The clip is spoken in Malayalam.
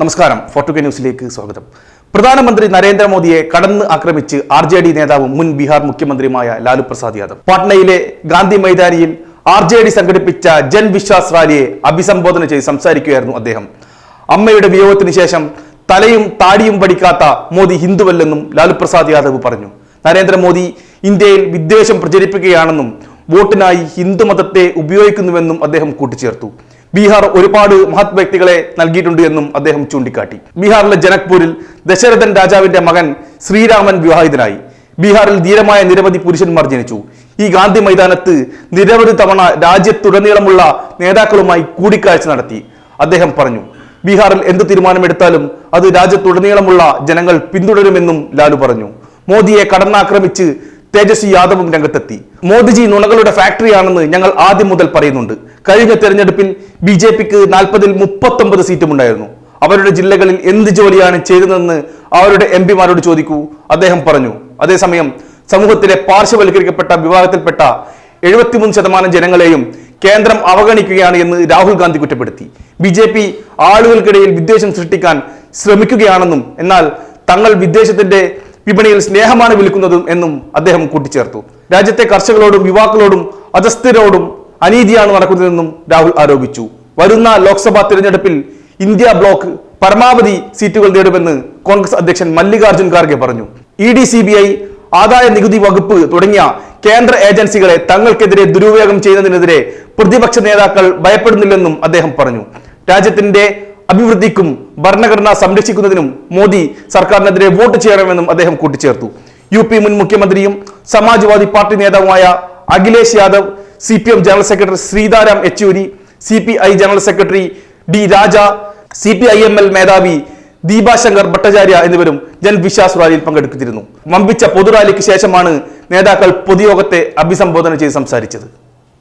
നമസ്കാരം. ഫോർട്ടുക ന്യൂസിലേക്ക് സ്വാഗതം. പ്രധാനമന്ത്രി നരേന്ദ്രമോദിയെ കടന്ന് ആക്രമിച്ച് ആർ ജെ ഡി നേതാവും മുൻ ബീഹാർ മുഖ്യമന്ത്രിയുമായ ലാലു പ്രസാദ് യാദവ്. പാട്നയിലെ ഗാന്ധി മൈതാനിയിൽ ആർ ജെ ഡി സംഘടിപ്പിച്ച ജൻ വിശ്വാസ് റാലിയെ അഭിസംബോധന ചെയ്ത് സംസാരിക്കുകയായിരുന്നു അദ്ദേഹം. അമ്മയുടെ വിയോഗത്തിന് ശേഷം തലയും താടിയും പഠിക്കാത്ത മോദി ഹിന്ദുവല്ലെന്നും ലാലു പ്രസാദ് യാദവ് പറഞ്ഞു. നരേന്ദ്രമോദി ഇന്ത്യയിൽ വിദ്വേഷം പ്രചരിപ്പിക്കുകയാണെന്നും വോട്ടിനായി ഹിന്ദുമതത്തെ ഉപയോഗിക്കുന്നുവെന്നും അദ്ദേഹം കൂട്ടിച്ചേർത്തു. ബീഹാർ ഒരുപാട് മഹത് വ്യക്തികളെ നൽകിയിട്ടുണ്ട് എന്നും അദ്ദേഹം ചൂണ്ടിക്കാട്ടി. ബീഹാറിലെ ജനക്പൂരിൽ ദശരഥൻ രാജാവിന്റെ മകൻ ശ്രീരാമൻ വിവാഹിതനായി. ബീഹാറിൽ ധീരമായ നിരവധി പുരുഷന്മാർ ജനിച്ചു. ഈ ഗാന്ധി മൈതാനത്ത് നിരവധി തവണ രാജ്യത്തുടനീളമുള്ള നേതാക്കളുമായി കൂടിക്കാഴ്ച നടത്തി. അദ്ദേഹം പറഞ്ഞു ബീഹാറിൽ എന്ത് തീരുമാനമെടുത്താലും അത് രാജ്യത്തുടനീളമുള്ള ജനങ്ങൾ പിന്തുടരുമെന്നും ലാലു പറഞ്ഞു. മോദിയെ കടന്നാക്രമിച്ച് തേജസ്വി യാദവും രംഗത്തെത്തി മോദിജി നുണകളുടെ ഫാക്ടറിയാണെന്ന് ഞങ്ങൾ ആദ്യം മുതൽ പറയുന്നുണ്ട്. കഴിഞ്ഞ തെരഞ്ഞെടുപ്പിൽ ബി ജെ പിക്ക് നാൽപ്പതിൽ മുപ്പത്തൊമ്പത് സീറ്റുമുണ്ടായിരുന്നു. അവരുടെ ജില്ലകളിൽ എന്ത് ജോലിയാണ് ചെയ്തതെന്ന് അവരുടെ എം പിമാരോട് ചോദിക്കൂ. അദ്ദേഹം പറഞ്ഞു അതേസമയം സമൂഹത്തിലെ പാർശ്വവൽക്കരിക്കപ്പെട്ട വിഭാഗത്തിൽപ്പെട്ട എഴുപത്തിമൂന്ന് ശതമാനം ജനങ്ങളെയും കേന്ദ്രം അവഗണിക്കുകയാണ് എന്ന് രാഹുൽ ഗാന്ധി കുറ്റപ്പെടുത്തി. ബി ജെ പി ആളുകൾക്കിടയിൽ വിദ്വേഷം സൃഷ്ടിക്കാൻ ശ്രമിക്കുകയാണെന്നും എന്നാൽ തങ്ങൾ വിദ്വേഷത്തിന്റെ വിപണിയിൽ സ്നേഹമാണ് വിൽക്കുന്നതും എന്നും അദ്ദേഹം കൂട്ടിച്ചേർത്തു. രാജ്യത്തെ കർഷകരോടും യുവാക്കളോടും അധസ്ഥിരോടും അനീതിയാണ് നടക്കുന്നതെന്നും രാഹുൽ ആരോപിച്ചു. വരുന്ന ലോക്സഭാ തിരഞ്ഞെടുപ്പിൽ ഇന്ത്യ ബ്ലോക്ക് പരമാവധി സീറ്റുകൾ നേടുമെന്ന് കോൺഗ്രസ് അധ്യക്ഷൻ മല്ലികാർജുൻ ഖാർഗെ പറഞ്ഞു. E D C B I ആദായ നികുതി വകുപ്പ് തുടങ്ങിയ കേന്ദ്ര ഏജൻസികളെ തങ്ങൾക്കെതിരെ ദുരുപയോഗം ചെയ്യുന്നതിനെതിരെ പ്രതിപക്ഷ നേതാക്കൾ ഭയപ്പെടുന്നില്ലെന്നും അദ്ദേഹം പറഞ്ഞു. രാജ്യത്തിന്റെ അഭിവൃദ്ധിക്കും ഭരണഘടന സംരക്ഷിക്കുന്നതിനും മോദി സർക്കാരിനെതിരെ വോട്ട് ചെയ്യണമെന്നും അദ്ദേഹം കൂട്ടിച്ചേർത്തു. യു പി മുൻ മുഖ്യമന്ത്രിയും സമാജ്വാദി പാർട്ടി നേതാവുമായ Akhilesh Yadav C P M general secretary Sitaram Yechury C P I general secretary D Raja C P I M L മേധാവി ദീപാശങ്കർ ഭട്ടാചാര്യ എന്നിവരും ജൻവിശ്വാസ് റാലിയിൽ പങ്കെടുത്തിരുന്നു. വമ്പിച്ച പൊതുറാലിക്ക് ശേഷമാണ് നേതാക്കൾ പൊതുയോഗത്തെ അഭിസംബോധന ചെയ്ത് സംസാരിച്ചത്.